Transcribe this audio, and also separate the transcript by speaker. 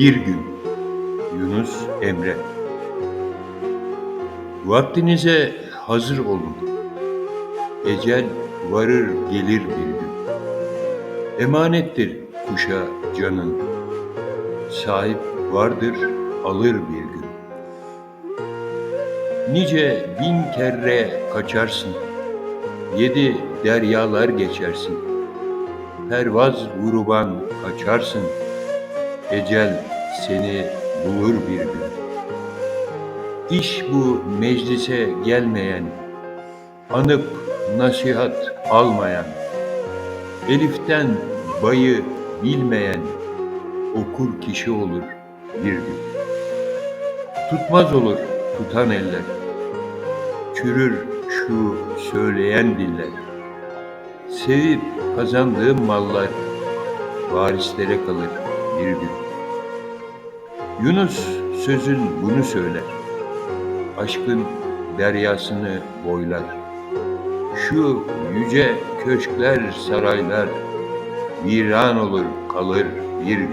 Speaker 1: Bir gün Yunus Emre Vaktinize hazır olun. Ecel varır gelir bir gün. Emanettir kuşa canın. Sahip vardır alır bir gün. Nice bin kere kaçarsın. Yedi deryalar geçersin. Pervaz vuruban kaçarsın. Ecel seni bulur bir gün. İş bu meclise gelmeyen, anıp nasihat almayan, Elif'ten bayı bilmeyen okur kişi olur bir gün. Tutmaz olur tutan eller, çürür şu söyleyen diller. Sevip kazandığım mallar varislere kalır bir gün. Yunus sözün bunu söyler. Aşkın deryasını boylar. Şu yüce köşkler, saraylar viran olur kalır bir gün.